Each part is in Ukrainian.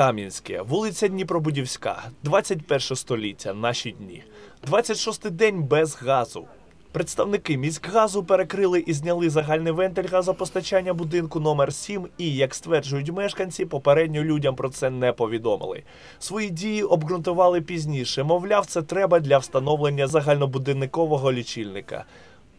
Кам'янське, вулиця Дніпробудівська, 21 століття, наші дні. 26-й день без газу. Представники міськгазу перекрили і зняли загальний вентиль газопостачання будинку номер 7 і, як стверджують мешканці, попередньо людям про це не повідомили. Свої дії обґрунтували пізніше. Мовляв, це треба для встановлення загальнобудинникового лічильника.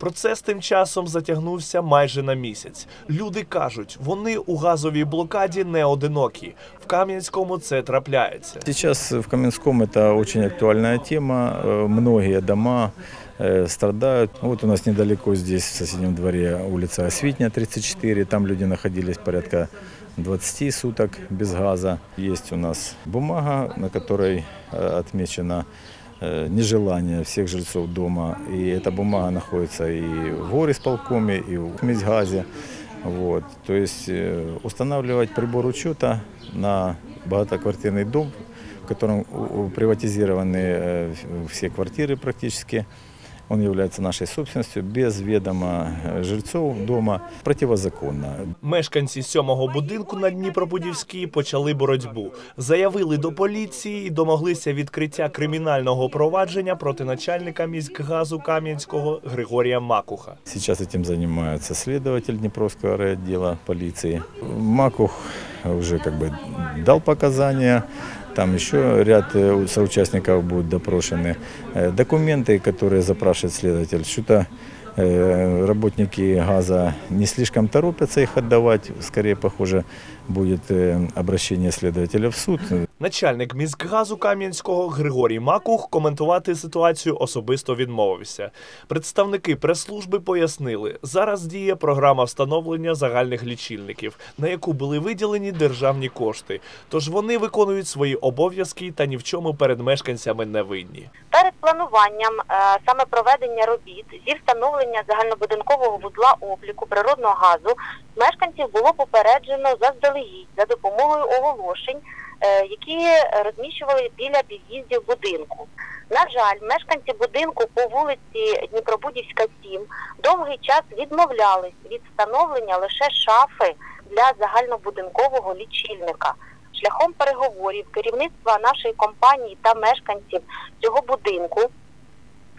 Процес тим часом затягнувся майже на місяць. Люди кажуть, вони у газовій блокаді не одинокі. В Кам'янському це трапляється. Сейчас в Каменском это очень актуальная тема. Э, Многие дома э, страдают. Вот у нас недалеко здесь, в соседнем дворе, улица Освитня, 34. Там люди находились порядка 20 суток без газа. Есть у нас бумага, на которой э, отмечено э, нежелание всех жильцов дома. И эта бумага находится и в горисполкоме, и в Мизгазе. Вот. То есть э, устанавливать прибор учета на багатоквартирный дом, в котором у- у- приватизированы э, все квартиры практически, он является нашей собственностью, без ведома э, жильцов дома, противозаконно. Мешканці сьомого будинку на Дніпробудівській почали боротьбу. Заявили до поліції і домоглися відкриття кримінального провадження проти начальника міськгазу Кам'янського Григорія Макуха. Сейчас этим занимается следователь Днепровского райотдела полиции. Макух уже как бы дал показания. Там еще ряд э, соучастников будут допрошены. Э, Документы, которые запрашивает следователь, что-то э, работники газа не слишком торопятся их отдавать. Скорее, похоже, будет э, обращение следователя в суд. Начальник міськгазу Кам'янського Григорій Макух коментувати ситуацію особисто відмовився. Представники прес-служби пояснили, зараз діє програма встановлення загальних лічильників, на яку були виділені державні кошти. Тож вони виконують свої обов'язки та ні в чому перед мешканцями не винні. Плануванням е, саме проведення робіт зі встановлення загальнобудинкового вузла обліку природного газу мешканців було попереджено заздалегідь за допомогою оголошень, е, які розміщували біля під'їздів будинку. На жаль, мешканці будинку по вулиці Дніпробудівська 7 довгий час відмовлялись від встановлення лише шафи для загальнобудинкового лічильника. Шляхом переговорів керівництва нашої компанії та мешканців цього будинку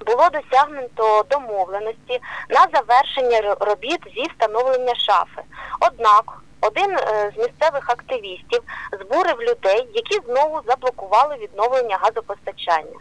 було досягнуто домовленості на завершення робіт зі встановлення шафи. Однак один е, з місцевих активістів збурив людей, які знову заблокували відновлення газопостачання.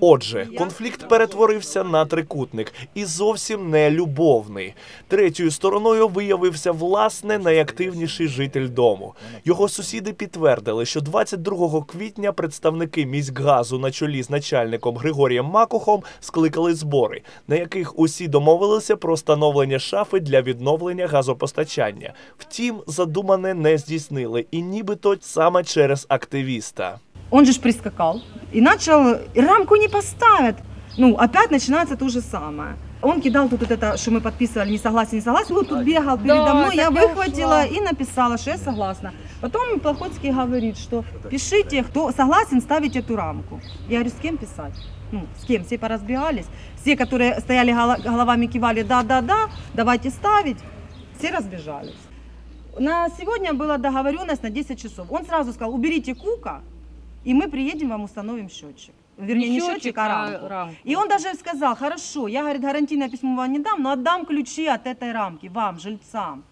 Отже, конфлікт перетворився на трикутник і зовсім не любовний. Третьою стороною виявився власне найактивніший житель дому. Його сусіди підтвердили, що 22 квітня представники міськгазу на чолі з начальником Григорієм Макухом скликали збори, на яких усі домовилися про встановлення шафи для відновлення газопостачання. Втім, задумане не здійснили, і нібито саме через активіста. Он же ж прискакал и начал, и рамку не поставят. Ну, опять начинается то же самое. Он кидал тут вот это, что мы подписывали, не согласен, не согласен. Вот тут бегал передо мной, я выхватила и написала, что я согласна. Потом Плохотский говорит, что пишите, кто согласен ставить эту рамку. Я говорю, с кем писать? Ну, с кем? Все поразбегались. Все, которые стояли голо- головами, кивали, да-да-да, давайте ставить. Все разбежались. На сегодня была договоренность на 10 часов. Он сразу сказал, уберите Кука, и мы приедем, вам установим счетчик. Вернее, не счетчик, а рамку. И он даже сказал, хорошо, я, говорит, гарантийное письмо вам не дам, но отдам ключи от этой рамки вам, жильцам.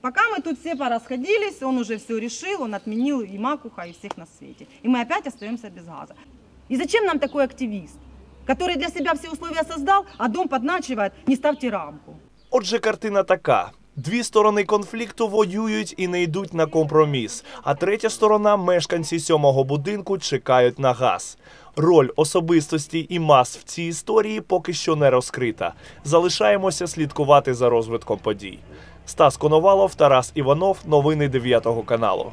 Пока мы тут все порасходились, он уже все решил, он отменил и Макуха, и всех на свете. И мы опять остаемся без газа. И зачем нам такой активист, который для себя все условия создал, а дом подначивает, не ставьте рамку. Отже, картина така. Дві сторони конфлікту воюють і не йдуть на компроміс. А третя сторона мешканці сьомого будинку чекають на газ. Роль особистості і мас в цій історії поки що не розкрита. Залишаємося слідкувати за розвитком подій. Стас Коновалов, Тарас Іванов. Новини 9 каналу.